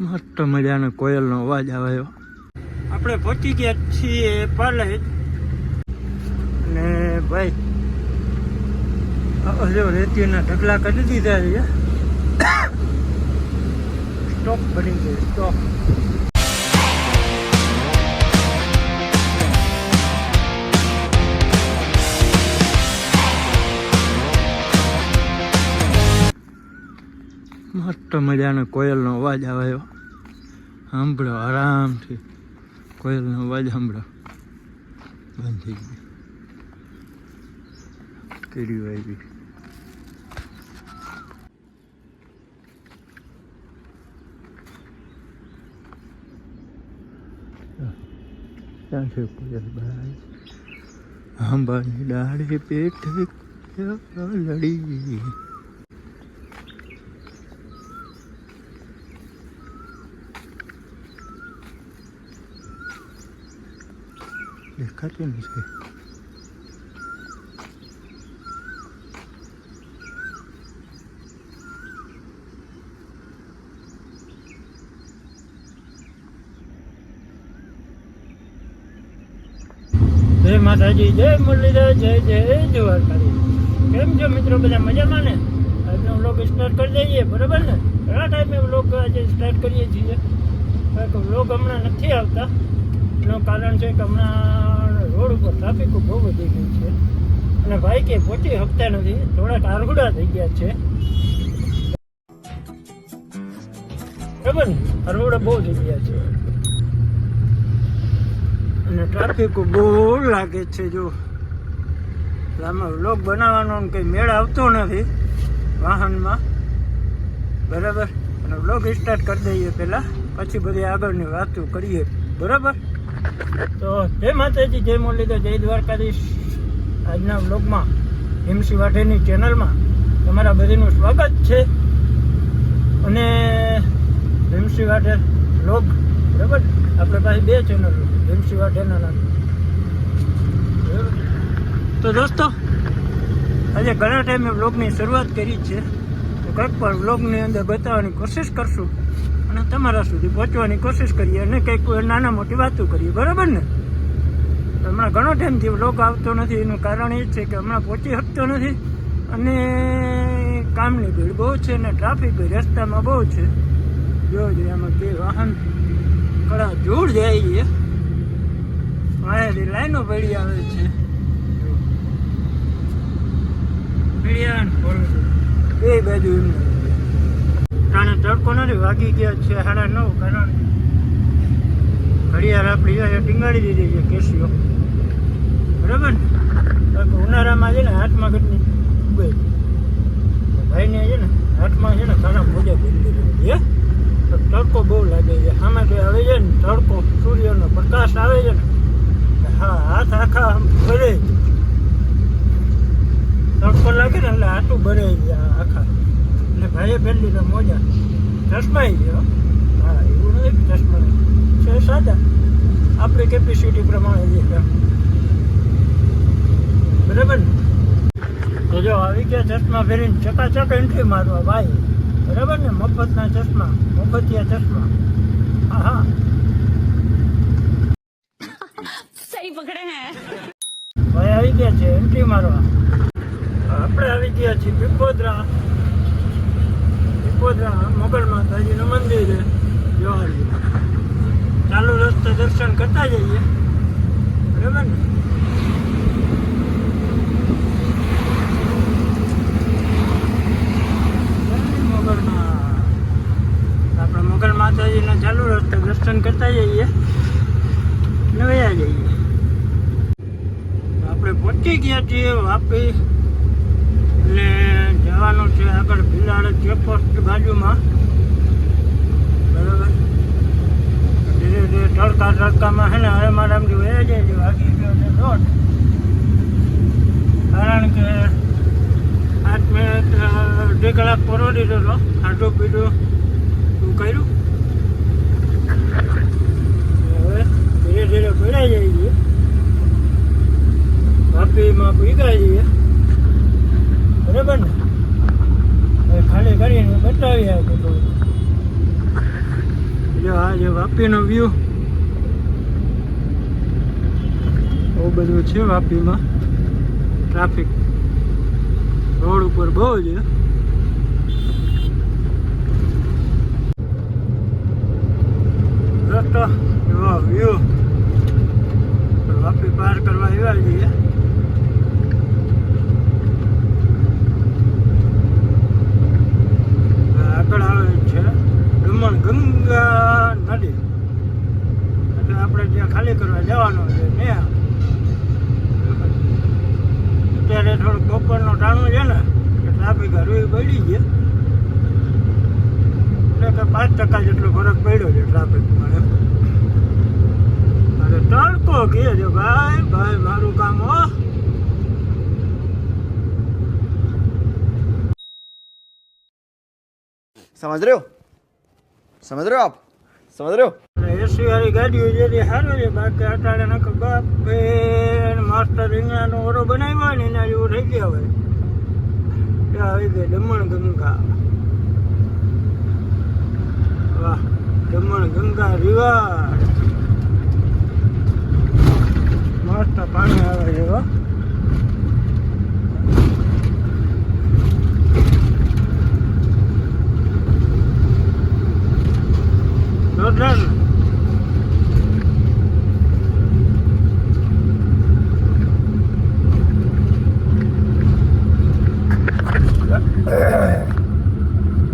મસ્ત મજાનો કોયલનો અવાજ આવ્યો આપણે પહોંચી ગયા છીએ પાલેજ અને ભાઈ હજુ રેતીના ઢગલા કરી દીધા છે સ્ટોક બની ગયો, સ્ટોક. મસ્ત મજાનો કોયલનો અવાજ આવ્યો સાંભળો, આરામથી. કોયલનો અવાજ સાંભળો. બંધ થઈ ગયો. કીડીઓ આવી ત્યાં ડાળે પેઠે લડી. દેખાતું નથી જય માતાજી જય મુરલીધર જય જય દ્વારકાધી કેમ છો મિત્રો, બધા મજામાં ને? આજનો વ્લોગ સ્ટાર્ટ કરી દઈએ, બરાબર ને? ઘણા ટાઈમે વ્લોગ આજે સ્ટાર્ટ કરીએ છીએ. કારણ કે વ્લોગ હમણાં નથી આવતા. એનું કારણ છે કે હમણાં રોડ ઉપર ટ્રાફિક બહુ વધી ગઈ છે. અને ભાઈ કે પહોંચી શકતા નથી. થોડાક આરગુડા થઈ ગયા છે. બરાબર ને આરગુડા બહુ થઈ ગયા છે. અને ટ્રાફિક બહુ લાગે છે, જો. આમાં વ્લોગ બનાવવાનો કંઈ મેળ આવતો નથી વાહનમાં. બરાબર? અને વ્લોગ સ્ટાર્ટ કરી દઈએ પહેલાં. પછી બધી આગળની વાતો કરીએ. બરાબર? તો જય માતાજી, જય મુરલીધર જય દ્વારકાધીશ. આજના વ્લોગમાં હિમસી વાઢેની ચેનલમાં તમારા બધીનું સ્વાગત છે. અને હિમસી વાઢે વ્લોગ, બરાબર? આપણે પાસે બે ચેનલ હિમસી વાઢેના નામ તો દોસ્તો, આજે ઘણા ટાઈમે વ્લોગની શરૂઆત કરી છે. તો કંઈક પણ વ્લોગની અંદર બતાવવાની કોશિશ કરશું. અને તમારા સુધી પહોંચવાની કોશિશ કરીએ અને કંઈક નાના મોટી વાતો કરીએ, બરાબર ને? હમણાં ઘણો ટાઈમથી લોક આવતો નથી, એનું કારણ એ છે કે હમણાં પહોંચી શકતો નથી અને કામની ભીડ બહુ છે અને ટ્રાફિક રસ્તામાં બહુ છે. જો એમાં આમાં બે વાહન કડા જોડ જાય છે. વાયાથી લાઈનો પડી આવે છે. બે બાજુ એમને ટાણે તડકો નથી, વાગી ગયા છે સાડા નવ કારણ. ઘડિયાળ આપણી જોઈએ ટીંગાડી દીધી છે કેસીઓ. બરાબર ને? ઉનાળામાં છે ને હાથમાં કેટલી ઉગે. ભાઈને છે ને હાથમાં છે ને ઘણા મોજા ભૂલી દીધી છે તડકો બહુ લાગે છે. સામે જે આવે છે ને તડકો, સૂર્યનો પ્રકાશ આવે છે ને હા, હાથ આખા આમ ભરે. તડકો લાગે ને એટલે હાથું ભરે આખા. ને ભાઈએ પહેરી લીધા મોજા. ચશ્મા ગયો. હા એવું નથી ચશ્મા. છે સાદા. આપણી કેપેસિટી પ્રમાણે જે બરાબર તો જો આવી ગયા ચશ્મા પહેરીને ચકાચક એન્ટ્રી મારવા ભાઈ. બરાબર ને? મફતના ચશ્મા મફતિયા ચશ્મા. હા હા સહી પકડે હે. ભાઈ આવી ગયા છે એન્ટ્રી મારવા. આપણે આવી ગયા છીએ બિપોદરા પીપોદરા મોગલ માતાજીનું મંદિર છે જોવાજી ચાલુ રસ્તે દર્શન કરતા જઈએ. બરાબર ને? આપણે મોગલ માતાજીના ચાલુ રસ્તે દર્શન કરતા જઈએ. ને વયા જઈએ. આપણે પહોંચી ગયા છીએ વાપી. એટલે જવાનું છે આગળ ભીલાડ ચેકપોસ્ટ બાજુમાં. બરાબર? ધીરે ધીરે તડકા તડકામાં છે ને, હવે મારામથી વયા જાય છે વાગી ગયો છે રોડ કારણ કે આઠ મેં અડધી કલાક પૂરો દીધો હતો ખાધું પીધું કર્યું? હવે ધીરે ધીરે ભરાઈ જાય છે. વાપીમાં પીગાઈ જઈએ બરાબર ને? ખાલી કરીને બતાવી આપું જો આ જે વાપીનો વ્યૂ બહુ બધું છે વાપીમાં. ટ્રાફિક રોડ ઉપર બહુ છે. રસ્તો એવો વ્યૂ વાપી પાર કરવા આવ્યા છીએ આગળ આવે છે દમણ ગંગા નદી એટલે આપણે ત્યાં ખાલી કરવા જવાનો છે, ને? અત્યારે થોડુંક બપોરનો ટાણું છે ને ટ્રાફિક હરવી પડી છે. એટલે કે પાંચ ટકા જેટલો ફરક પડ્યો છે ટ્રાફિકમાં એમ. અરે તડકો કહે છે ભાઈ ભાઈ, મારું કામ હો. સમજ રહ્યો? સમજ રહ્યો આપ? સમજ રહ્યો એસી વાળી ગાડીઓ જે સારું છે. બાકી અટાડે નાખો બાપ માસ્ટર રીંગણાનો ઓરો બનાવ્યો ને, એના જેવું થઈ ગયા હોય. આવી ગઈ દમણ ગંગા. વાહ, દમણ ગંગા રિવર મસ્ત પાણી આવે છે વાહ જોરદાર ને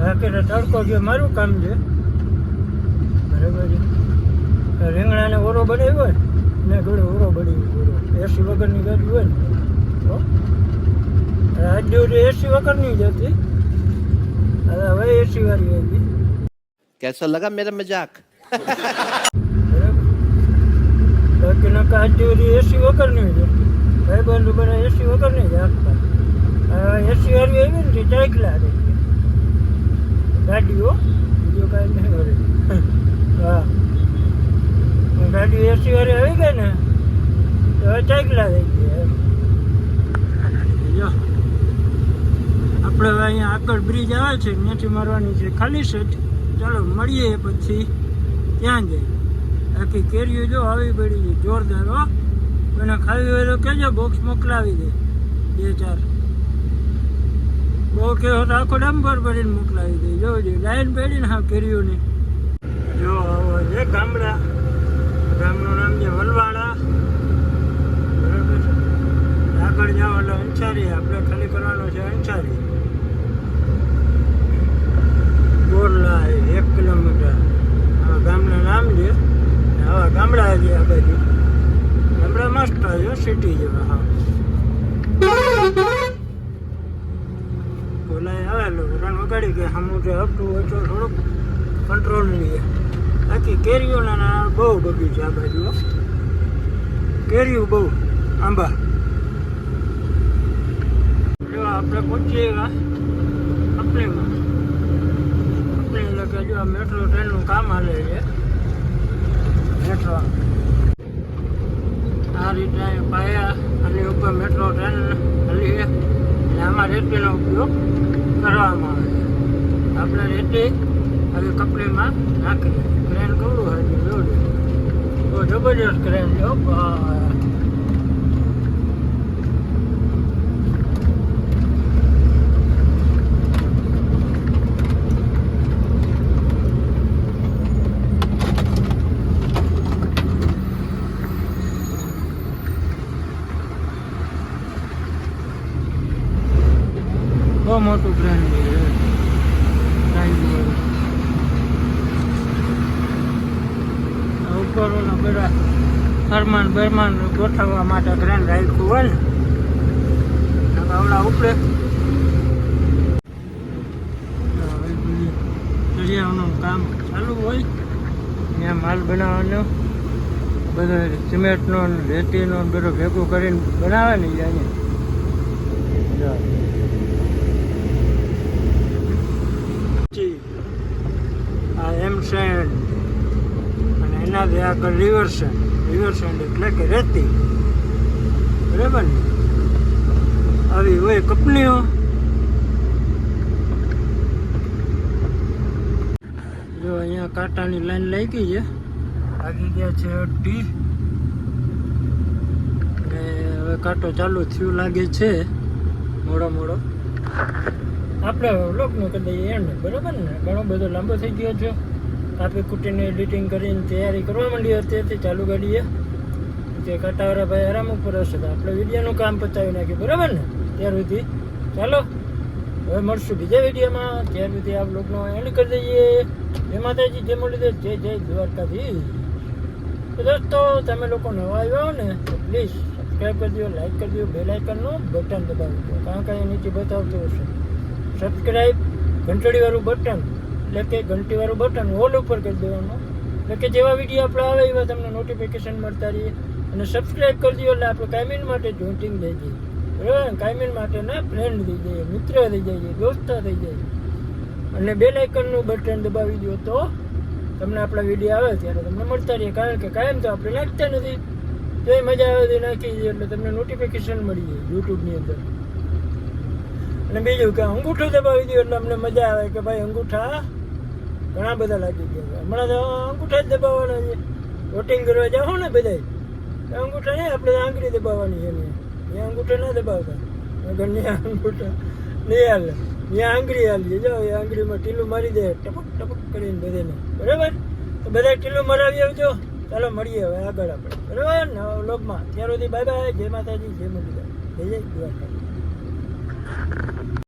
હા કે તડકો જે મારું કામ છે. બરાબર છે. રીંગણાને ઓરો બનાવ્યો હોય, ને ઘોડે ઓરો બનાવ્યો ઓરો એસી વગરની ગાડી હોય ને. તો આજ સુધી એસી વગરની જ હતી. હવે એસી વાળી આવી. कैसा लगा मेरा मजाक બરાબર બાકી નકા આજ સુધી એસી વગરની જ હતી ભાઈબંધુ બધા એસી વગરની જ આપતા હવે એસી વાળી આવી ને ચાકલા રહી ગાડીઓ બીજો કાંઈ નહીં વળે હા ગાડી એસી વાળી આવી ગઈ ને તો હવે ચાકલા થઈ ગયા એમ જો આપણે હવે અહીંયા આગળ બ્રિજ આવે છે ત્યાંથી મારવાની છે ખાલી સેટ ચાલો મળીએ પછી. ત્યાં જઈએ બાકી કેરીઓ જો આવી પડી છે, જોરદાર, હો. અને ખાવી હોય તો કહેજો બોક્સ મોકલાવી દે. બે, ચાર. બહુ તો આખો ડંબર ભરીને મોકલાવી દે. જોજો લાઈન પડીને હા, કેરીઓની. જો, આવો છે ગામડા. ગામનું નામ છે વલવાડા. બરાબર આગળ જાઓ એટલે અંસારી, આપણે ખાલી કરવાનો છે અંસારી. બોરલા એક કિલોમીટર. આ ગામનું નામ છે. આવા ગામડા છે આ બાજુ. ગામડા મસ્ત આવ્યો સિટી જેવા હા. બોલાય આવેલો. રણ વગાડી કે હમું જે હતું તો થોડુંક કંટ્રોલ લઈએ. બાકી કેરીઓના બહુ બગીચા આ બાજુ. કેરીઓ બહુ આંબા. આપણે પહોંચીએ એવા કે જો આ મેટ્રો ટ્રેનનું કામ હાલે છે. મેટ્રો આ રીતે પાયા આની ઉપર મેટ્રો ટ્રેન હાલી છે. અને આમાં રેતીનો ઉપયોગ કરવામાં આવે છે. આપણે રેતી આવી કપલીમાં નાખીએ. ક્રેન કવડું હોય જોડે તો જબરજસ્ત ક્રેન છે બહુ મોટું ગ્રાન્ડ ઉપર બધા ફરમાન બરમાન ગોઠવવા માટે ગ્રાન્ડ રાખ્યું હોય ને. ઓલા ઉપડે. દરિયાનું કામ ચાલુ હોય. ત્યાં માલ બનાવવાનો. બધો સિમેન્ટનો રેતીનો બધો ભેગું કરીને બનાવે ને અહીંયા પછી આ એમ સેન્ડ અને એનાથી આગળ રિવર્સન રિવર્સન એટલે કે રેતી. બરાબર ને? આવી હોય કંપનીઓ. જો અહીંયા કાંટાની લાઈન લાગી છે. લાગી ગયા છે અઢી. ને હવે કાંટો ચાલુ થયું લાગે છે. મોડો મોડો. આપણે લોકનું કરી દઈએ એન્ડ, બરાબર ને? ઘણો બધો લાંબો થઈ ગયો છે. કાપી કૂટીને એડિટિંગ કરીને તૈયારી કરવા માંડી અત્યારથી ચાલુ ગાડીએ કે કાંટાવાળા ભાઈ આરામ ઉપર હશે તો આપણે વિડીયોનું કામ પતાવી નાખ્યું બરાબર ને? ત્યાર સુધી ચાલો, હવે મળશું બીજા વિડીયોમાં. ત્યાર સુધી આ બ્લોગનો એન્ડ કરી દઈએ. જય માતાજી, જય મુરલીધર, જય જય દ્વારકાથી તો દોસ્તો, તમે લોકો નવા આવ્યા ને, તો પ્લીઝ સબસ્ક્રાઈબ કરી દો લાઈક કરી દો બેલ આઇકનનું બટન દબાવી દો. કારણ કે નીચે બતાવતું હશે. સબસ્ક્રાઈબ ઘંટડીવાળું બટન એટલે કે ઘંટીવાળું બટન ઓલ ઉપર કરી દેવાનું. એટલે કે જેવા વીડિયો આપણે આવે એવા તમને નોટિફિકેશન મળતા રહીએ. અને સબસ્ક્રાઈબ કરી દો એટલે આપણે કાયમીન માટે જોઈન્ટિંગ થઈ જઈએ. બરાબર? કાયમીન માટે ના ફ્રેન્ડ થઈ જઈએ, મિત્ર થઈ જઈએ, દોસ્ત થઈ જઈએ. અને બે લાઇકનનું બટન દબાવી દો તો તમને આપણા વીડિયો આવે ત્યારે તમને મળતા રહીએ. કારણ કે કાયમ તો આપણે નાખતા નથી. તો એ મજા આવે તે નાખી દઈએ એટલે તમને નોટિફિકેશન મળી જાય યુટ્યુબની અંદર. અને બીજું કે અંગૂઠો દબાવી દો એટલે અમને મજા આવે કે ભાઈ અંગૂઠા ઘણા બધા લાગી ગયા હમણાં તો અંગૂઠા જ દબાવવાના છે. વોટિંગ કરવા જાઓ ને બધાય. અંગૂઠા નહીં આપણે આંગળી દબાવવાની છે ત્યાં અંગૂઠા ના દબાવતા. ઘરની અંગૂઠા નહીં હાલે. ત્યાં આંગળી હાલી જાઓ, એ આંગળીમાં ટીલું મારી દે. ટપક ટપક કરીને બધાને બરાબર? તો બધા ટીલું મરાવી આવજો. ચાલો, મળીએ હવે આગળ આપણે. બરાબર? ને લોકમાં ત્યાર સુધી બાય બાય. જય માતાજી, જય મુરલીધર. જય દ્વારકા